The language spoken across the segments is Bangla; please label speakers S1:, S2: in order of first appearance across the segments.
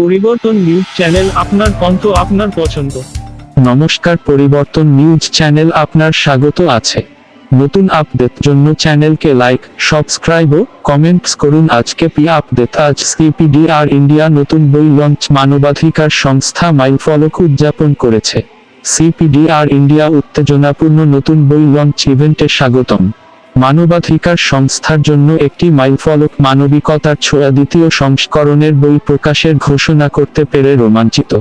S1: পরিবর্তন নিউজ চ্যানেল আপনার কণ্ঠ আপনার পছন্দ।
S2: নমস্কার, পরিবর্তন নিউজ চ্যানেল আপনার স্বাগত আছে। নতুন আপডেট জন্য চ্যানেলকে লাইক, সাবস্ক্রাইব ও কমেন্টস করুন। আজকে পি আপডেট? আজ সিপিডিআর ইন্ডিয়া নতুন বই লঞ্চ মানবাধিকার সংস্থা মাইলফলক উদযাপন করেছে। সিপিডিআর ইন্ডিয়া উত্তেজনাপূর্ণ নতুন বই লঞ্চ ইভেন্টে স্বাগতম। মানবাধিকার সংস্থার জন্য একটি মাইলফলক মানবিকতার ছোঁয়া দ্বিতীয় সংস্করণের বই প্রকাশের ঘোষণা করতে পেরে রোমাঞ্চিত।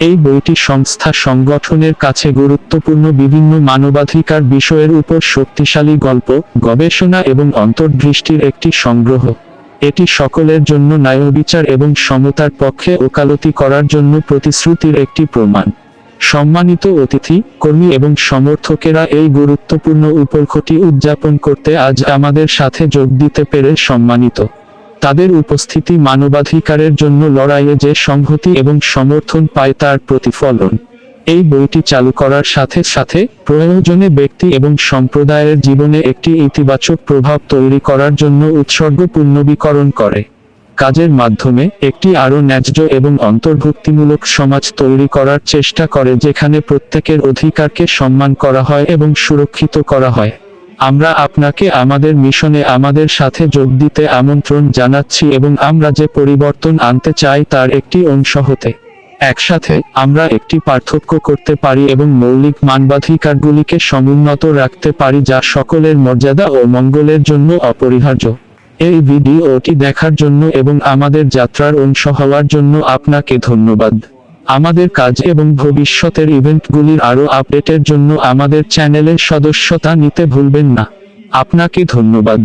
S2: এই বইটি সংস্থা সংগঠনের কাছে গুরুত্বপূর্ণ বিভিন্ন মানবাধিকার বিষয়ের উপর শক্তিশালী গল্প, গবেষণা এবং অন্তর্দৃষ্টির একটি সংগ্রহ। এটি সকলের জন্য ন্যায়বিচার এবং সমতার পক্ষে ওকালতি করার জন্য প্রতিশ্রুতির একটি প্রমাণ। সম্মানিত অতিথি, কর্মী এবং সমর্থকেরা এই গুরুত্বপূর্ণ উপলক্ষটি উদযাপন করতে আজ আমাদের সাথে যোগ দিতে পেরে সম্মানিত। তাদের উপস্থিতি মানবাধিকারের জন্য লড়াইয়ে যে সংহতি এবং সমর্থন পায় তার প্রতিফলন। এই বইটি চালু করার সাথে সাথে প্রয়োজনে ব্যক্তি এবং সম্প্রদায়ের জীবনে একটি ইতিবাচক প্রভাব তৈরি করার জন্য উৎসর্গ পুনর্নবীকরণ করে। কাজের মাধ্যমে একটি আরও ন্যায্য এবং অন্তর্ভুক্তিমূলক সমাজ তৈরি করার চেষ্টা করে যেখানে প্রত্যেকের অধিকারকে সম্মান করা হয় এবং সুরক্ষিত করা হয়। আমরা আপনাকে আমাদের মিশনে আমাদের সাথে যোগ দিতে আমন্ত্রণ জানাচ্ছি এবং আমরা যে পরিবর্তন আনতে চাই তার একটি অংশ হতে। একসাথে আমরা একটি পার্থক্য করতে পারি এবং মৌলিক মানবাধিকারগুলিকে সমুন্নত রাখতে পারি যা সকলের মর্যাদা ও মঙ্গলের জন্য অপরিহার্য। এই ভিডিওটি দেখার জন্য এবং আমাদের যাত্রার অংশ হওয়ার জন্য আপনাকে ধন্যবাদ। আমাদের কাজ এবং ভবিষ্যতের ইভেন্টগুলির আরও আপডেটের জন্য আমাদের চ্যানেলের সদস্যতা নিতে ভুলবেন না। আপনাকে ধন্যবাদ।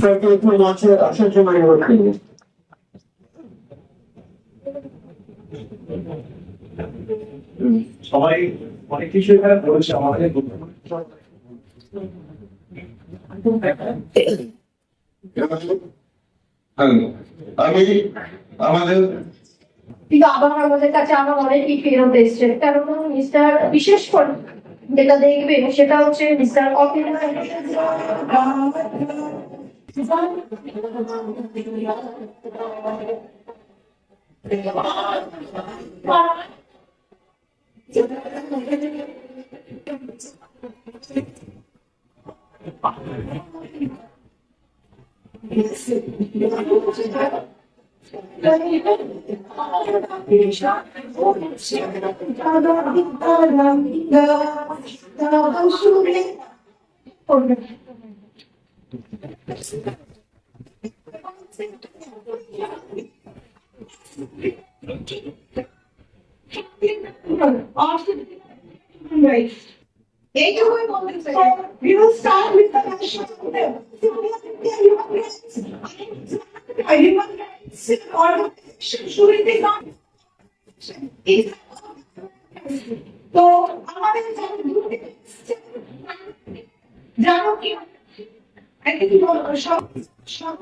S3: সবাই অনেক কিছু এখানে বলেছে আমাদের
S4: আমি আমাদের
S5: আবার আমাদের কাছে আবার অনেকই ফেরত এসছে। কারণ মিস্টার বিশেষ করে যেটা দেখবেন, সেটা হচ্ছে mister Akhil
S6: Right. Take away moments. So we will start with the national anthem. তো আমাদের জানো কি? সব সব